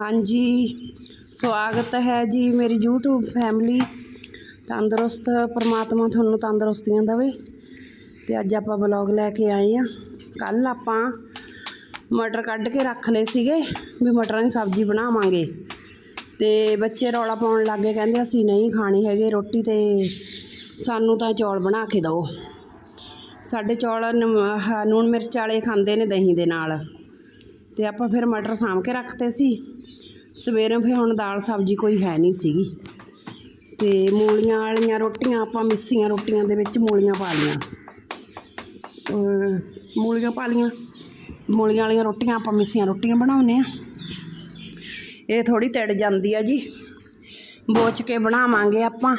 ਹਾਂਜੀ, ਸਵਾਗਤ ਹੈ ਜੀ ਮੇਰੀ YouTube ਫੈਮਿਲੀ ਤੰਦਰੁਸਤ ਪਰਮਾਤਮਾ ਤੁਹਾਨੂੰ ਤੰਦਰੁਸਤੀਆਂ ਦੇਵੇ। ਤੇ ਅੱਜ ਆਪਾਂ ਬਲੌਗ ਲੈ ਕੇ ਆਏ ਆ ਕੱਲ ਆਪਾਂ ਮਟਰ ਕੱਢ ਕੇ ਰੱਖ ਲਏ ਸੀਗੇ ਵੀ ਮਟਰਾਂ ਦੀ ਸਬਜ਼ੀ ਬਣਾਵਾਂਗੇ। ਤੇ ਬੱਚੇ ਰੌਲਾ ਪਾਉਣ ਲੱਗੇ ਕਹਿੰਦੇ ਅਸੀਂ ਨਹੀਂ ਖਾਣੀ ਹੈਗੇ ਰੋਟੀ ਤੇ ਸਾਨੂੰ ਤਾਂ ਚੌਲ ਬਣਾ ਕੇ ਦਿਓ। ਸਾਡੇ ਚੌਲ ਨੂਣ ਮਿਰਚ ਵਾਲੇ ਖਾਂਦੇ ਨੇ ਦਹੀਂ ਦੇ ਨਾਲ। ਤੇ ਆਪਾਂ ਫਿਰ ਮਟਰ ਸਾਂਭ ਕੇ ਰੱਖਤੇ ਸੀ। ਸਵੇਰੇ ਫਿਰ ਹੁਣ ਦਾਲ ਸਬਜ਼ੀ ਕੋਈ ਹੈ ਨਹੀਂ ਸੀਗੀ। ਤੇ ਮੂਲੀਆਂ ਵਾਲੀਆਂ ਰੋਟੀਆਂ ਆਪਾਂ ਮਿੱਸੀਆਂ ਰੋਟੀਆਂ ਦੇ ਵਿੱਚ ਮੂਲੀਆਂ ਪਾ ਲਈਆਂ। ਮੂਲੀਆਂ ਪਾ ਲਈਆਂ। ਮੂਲੀਆਂ ਵਾਲੀਆਂ ਰੋਟੀਆਂ ਆਪਾਂ ਮਿੱਸੀਆਂ ਰੋਟੀਆਂ ਬਣਾਉਂਦੇ ਆ ਇਹ ਥੋੜੀ ਤਿੜ ਜਾਂਦੀ ਆ ਜੀ। ਬੋਚ ਕੇ ਬਣਾਵਾਂਗੇ ਆਪਾਂ।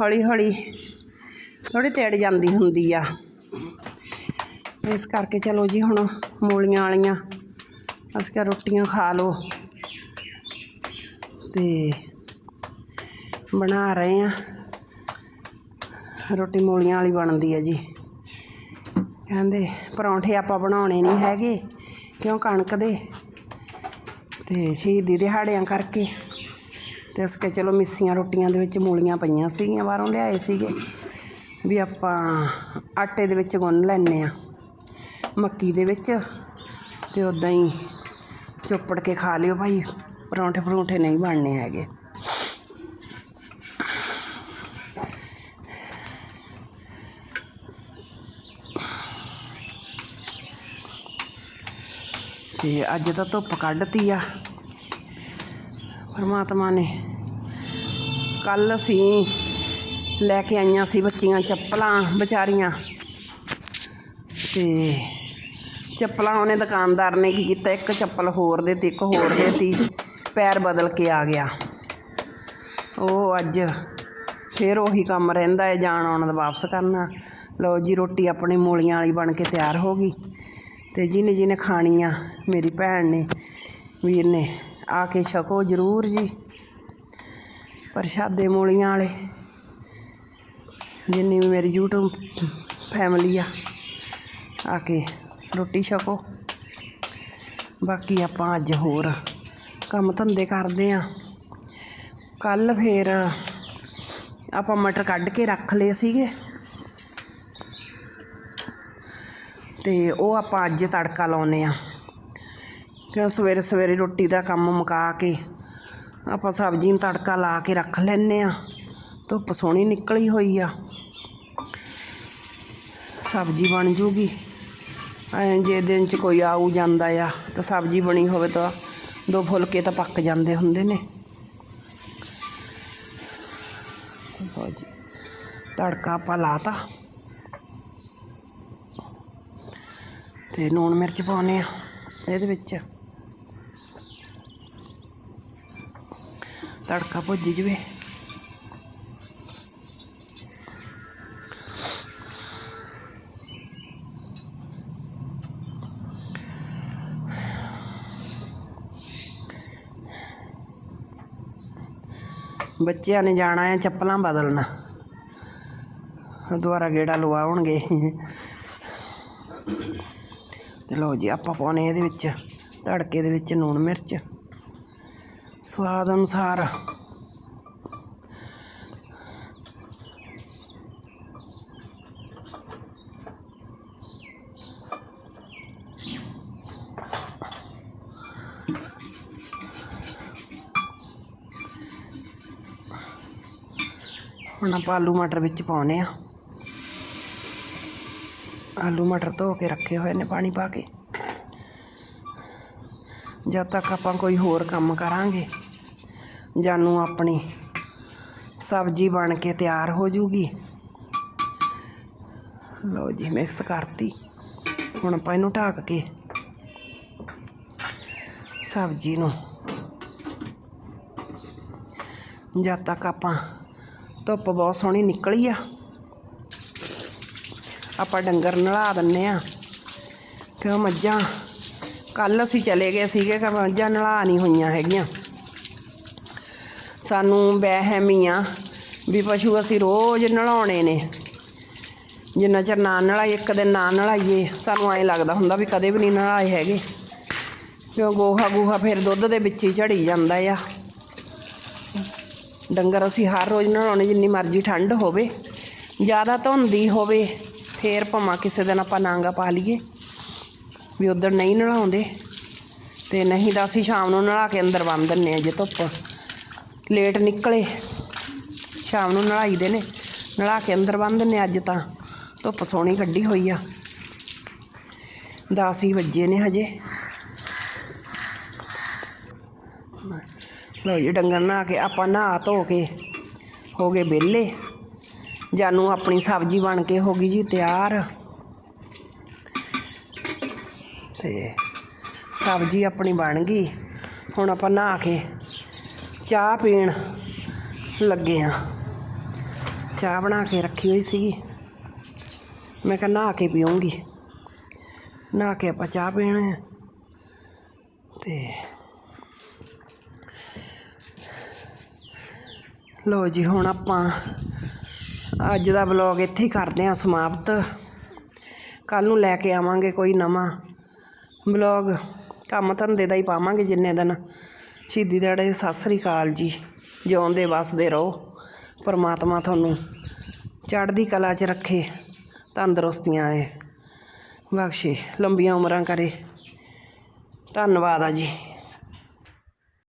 ਹੌਲੀ ਹੌਲੀ ਥੋੜੀ ਤਿੜ ਜਾਂਦੀ ਹੁੰਦੀ ਆ। ਇਸ ਕਰਕੇ ਚਲੋ ਜੀ ਹੁਣ ਮੂਲੀਆਂ ਵਾਲੀਆਂ ਅਸੀਂ ਕਿਹਾ ਰੋਟੀਆਂ ਖਾ ਲਓ। ਤੇ ਬਣਾ ਰਹੇ ਆ ਰੋਟੀ ਮੂਲੀਆਂ ਵਾਲੀ ਬਣਦੀ ਹੈ ਜੀ। ਕਹਿੰਦੇ ਪਰੌਂਠੇ ਆਪਾਂ ਬਣਾਉਣੇ ਨਹੀਂ ਹੈਗੇ, ਕਿਉਂ ਕਣਕ ਦੇ? ਤੇ ਸ਼ਹੀਦੀ ਦਿਹਾੜਿਆਂ ਕਰਕੇ। ਤੇ ਅਸੀਂ ਕਿਹਾ ਚਲੋ ਮਿੱਸੀਆਂ ਰੋਟੀਆਂ ਦੇ ਵਿੱਚ ਮੂਲੀਆਂ ਪਈਆਂ ਸੀਗੀਆਂ, ਬਾਹਰੋਂ ਲਿਆਏ ਸੀਗੇ। ਵੀ ਆਪਾਂ ਆਟੇ ਦੇ ਵਿੱਚ ਗੁੰਨ ਲੈਨੇ ਆ ਮੱਕੀ ਦੇ ਵਿੱਚ ਤੇ ਉਦਾਂ ਹੀ ਚੋਪੜ ਕੇ ਖਾ ਲਿਓ ਭਾਈ ਪਰੌਂਠੇ ਪਰੌਂਠੇ ਨਹੀਂ ਬਣਨੇ ਹੈਗੇ ਤੇ ਅੱਜ ਤਾਂ ਧੁੱਪ ਕੱਢਤੀ ਆ ਪਰਮਾਤਮਾ ਨੇ ਕੱਲ ਅਸੀਂ ਲੈ ਕੇ ਆਈਆਂ ਸੀ ਬੱਚੀਆਂ ਚੱਪਲਾਂ ਵਿਚਾਰੀਆਂ ਤੇ ਚੱਪਲਾਂ ਉਹਨੇ ਦੁਕਾਨਦਾਰ ਨੇ ਕੀ ਕੀਤਾ? ਇੱਕ ਚੱਪਲ ਹੋਰ ਦੇ ਤੇ ਇੱਕ ਹੋਰ ਦੇ ਤੀ ਪੈਰ ਬਦਲ ਕੇ ਆ ਗਿਆ। ਉਹ ਅੱਜ ਫਿਰ ਉਹੀ ਕੰਮ ਰਹਿੰਦਾ ਹੈ, ਜਾਣ ਆਉਣ ਦਾ ਵਾਪਸ ਕਰਨਾ। ਲਓ ਜੀ, ਰੋਟੀ ਆਪਣੀ ਮੂਲੀਆਂ ਵਾਲੀ ਬਣ ਕੇ ਤਿਆਰ ਹੋ ਗਈ। ਤੇ ਜਿਹਨੇ ਜਿਹਨੇ ਖਾਣੀ ਆ ਮੇਰੀ ਭੈਣ ਨੇ, ਵੀਰ ਨੇ, ਆ ਕੇ ਛਕੋ ਜ਼ਰੂਰ ਜੀ। ਪ੍ਰਸ਼ਾਦੇ ਮੂਲੀਆਂ ਵਾਲੇ, ਜਿੰਨੀ ਵੀ ਮੇਰੀ YouTube ਫੈਮਿਲੀ ਆ ਆ ਕੇ ਰੋਟੀ ਛਕੋ। ਬਾਕੀ ਆਪਾਂ ਅੱਜ ਹੋਰ ਕੰਮ ਧੰਦੇ ਕਰਦੇ ਆ। ਕੱਲ ਫੇਰ ਆਪਾਂ ਮਟਰ ਕੱਢ ਕੇ ਰੱਖ ਲਏ ਸੀਗੇ। ਤੇ ਉਹ ਆਪਾਂ ਅੱਜ ਤੜਕਾ ਲਾਉਨੇ ਆ। ਕਿ ਸਵੇਰੇ ਸਵੇਰੇ ਰੋਟੀ ਦਾ ਕੰਮ ਮੁਕਾ ਕੇ ਆਪਾਂ ਸਬਜ਼ੀ ਨੂੰ ਤੜਕਾ ਲਾ ਕੇ ਰੱਖ ਲੈਨੇ ਆ। ਧੁੱਪ ਸੋਹਣੀ ਨਿਕਲੀ ਹੋਈ ਆ। ਸਬਜ਼ੀ ਬਣ ਜੂਗੀ। ਜੇ ਦਿਨ ਚ ਕੋਈ ਆਊ ਜਾਂਦਾ ਆ, ਤਾਂ ਸਬਜ਼ੀ ਬਣੀ ਹੋਵੇ ਤਾਂ ਦੋ ਫੁਲਕੇ ਤਾਂ ਪੱਕ ਜਾਂਦੇ ਹੁੰਦੇ ਨੇ। ਤੜਕਾ ਆਪਾਂ ਲਾਤਾ। ਤੇ ਲੂਣ ਮਿਰਚ ਪਾਉਨੇ ਆ ਇਹਦੇ ਵਿੱਚ। ਤੜਕਾ ਭੁੱਜ ਜਵੇ। ਬੱਚਿਆਂ ਨੇ ਜਾਣਾ ਹੈ ਚੱਪਲਾਂ ਬਦਲਣਾ। ਦੁਬਾਰਾ ਗੇੜਾ ਲਵਾਉਣਗੇ। ਤੇ ਲਓ ਜੀ, ਆਪਾਂ ਪਾਉਣੇ ਇਹਦੇ ਵਿੱਚ ਤੜਕੇ ਦੇ ਵਿੱਚ ਲੂਣ ਮਿਰਚ। ਸਵਾਦ ਅਨੁਸਾਰ ਹੁਣ ਆਪਾਂ ਆਲੂ ਮਟਰ ਵਿੱਚ ਪਾਉਨੇ ਆ। ਆਲੂ ਮਟਰ ਧੋ ਕੇ ਰੱਖੇ ਹੋਏ ਨੇ ਪਾਣੀ ਪਾ ਕੇ। ਜਦ ਤੱਕ ਆਪਾਂ ਕੋਈ ਹੋਰ ਕੰਮ ਕਰਾਂਗੇ, ਜਾਨੂੰ ਆਪਣੀ ਸਬਜ਼ੀ ਬਣ ਕੇ ਤਿਆਰ ਹੋ ਜੂਗੀ। ਲਓ ਜੀ ਮਿਕਸ ਕਰਤੀ। ਹੁਣ ਆਪਾਂ ਇਹਨੂੰ ਢੱਕ ਕੇ ਸਬਜ਼ੀ ਨੂੰ ਜਦ ਤੱਕ ਆਪਾਂ ਧੁੱਪ ਬਹੁਤ ਸੋਹਣੀ ਨਿਕਲੀ ਆ। ਆਪਾਂ ਡੰਗਰ ਨਲਾ ਦਿੰਨੇ ਆ। ਕਿਉਂ ਮੱਝਾਂ? ਕੱਲ ਅਸੀਂ ਚਲੇ ਗਏ ਸੀਗੇ ਕਿ ਮੱਝਾਂ ਨਲਾ ਨਹੀਂ ਹੋਈਆਂ ਹੈਗੀਆਂ। ਸਾਨੂੰ ਵਹਿਮ ਆ ਵੀ ਪਸ਼ੂ ਅਸੀਂ ਰੋਜ਼ ਨਲਾਉਣੇ ਨੇ। ਜਿੰਨਾ ਚਿਰ ਨਾ ਨਲਾਈ ਇੱਕ ਦਿਨ ਨਾ ਨਲਾਈਏ ਸਾਨੂੰ ਐਂ ਲੱਗਦਾ ਹੁੰਦਾ ਵੀ ਕਦੇ ਵੀ ਨਹੀਂ ਨਲਾਏ ਹੈਗੇ। ਕਿਉਂ ਗੋਹਾ ਗੋਹਾ ਫਿਰ ਦੁੱਧ ਦੇ ਵਿੱਚ ਹੀ ਝੜੀ ਜਾਂਦਾ ਆ। ਡੰਗਰ ਅਸੀਂ ਹਰ ਰੋਜ਼ ਨਹਾਉਣੇ, ਜਿੰਨੀ ਮਰਜ਼ੀ ਠੰਡ ਹੋਵੇ। ਜ਼ਿਆਦਾ ਧੁੰਦੀ ਹੋਵੇ, ਫੇਰ ਭਾਵੇਂ ਕਿਸੇ ਦਿਨ ਆਪਾਂ ਨਾਂਗਾ ਪਾ ਲਈਏ। ਵੀ ਉਧਰ ਨਹੀਂ ਨਹਾਉਂਦੇ, ਤੇ ਨਹੀਂ ਤਾਂ ਅਸੀਂ ਸ਼ਾਮ ਨੂੰ ਨਹਾ ਕੇ ਅੰਦਰ ਬੰਨ ਦਿੰਨੇ ਆ ਜੇ ਧੁੱਪ। ਲੇਟ ਨਿਕਲੇ, ਸ਼ਾਮ ਨੂੰ ਨਲਾਈ ਦੇ ਨੇ। ਨਲਾ ਕੇ ਅੰਦਰ ਬੰਨ ਦਿੰਨੇ ਅੱਜ ਤਾਂ ਧੁੱਪ ਸੋਹਣੀ ਕੱਢੀ ਹੋਈ ਆ। 10 ਹੀ ਵੱਜੇ ਨੇ ਹਜੇ। ਲਓ ਜੀ, ਡੰਗਰ ਨਹਾ ਕੇ ਆਪਾਂ ਨਹਾ ਧੋ ਕੇ ਹੋ ਗਏ ਵਿਹਲੇ। ਜਾਨੂੰ ਆਪਣੀ ਸਬਜ਼ੀ ਬਣ ਕੇ ਹੋ ਗਈ ਜੀ ਤਿਆਰ। ਤੇ ਸਬਜ਼ੀ ਆਪਣੀ ਬਣ ਗਈ। ਹੁਣ ਆਪਾਂ ਨਹਾ ਕੇ ਚਾਹ ਪੀਣ ਲੱਗੇ ਆ ਚਾਹ ਬਣਾ ਕੇ ਰੱਖੀ ਹੋਈ ਸੀਗੀ। ਮੈਂ ਕਿਹਾ ਨਹਾ ਕੇ ਪੀਉਂਗੀ ਨਹਾ ਕੇ ਆਪਾਂ ਚਾਹ ਪੀਣਾ ਹੈ। ਤੇ ਲੋ ਜੀ, ਹੁਣ ਆਪਾਂ ਅੱਜ ਦਾ ਵਲੌਗ ਇੱਥੇ ਹੀ ਕਰਦੇ ਹਾਂ ਸਮਾਪਤ। ਕੱਲ ਨੂੰ ਲੈ ਕੇ ਆਵਾਂਗੇ ਕੋਈ ਨਵਾਂ ਵਲੌਗ ਕੰਮ ਧੰਦੇ ਦਾ ਹੀ ਪਾਵਾਂਗੇ ਜਿੰਨੇ ਦਿਨ। ਸ਼ਹੀਦੀ ਦਿਹਾੜੇ ਸਤਿ ਸ੍ਰੀ ਅਕਾਲ ਜੀ। ਜਿਉਂਦੇ ਵਸਦੇ ਰਹੋ। ਪਰਮਾਤਮਾ ਤੁਹਾਨੂੰ ਚੜ੍ਹਦੀ ਕਲਾ 'ਚ ਰੱਖੇ, ਤੰਦਰੁਸਤੀਆਂ ਏ ਬਖਸ਼ੇ, ਲੰਬੀਆਂ ਉਮਰਾਂ ਕਰੇ। ਧੰਨਵਾਦ ਆ ਜੀ।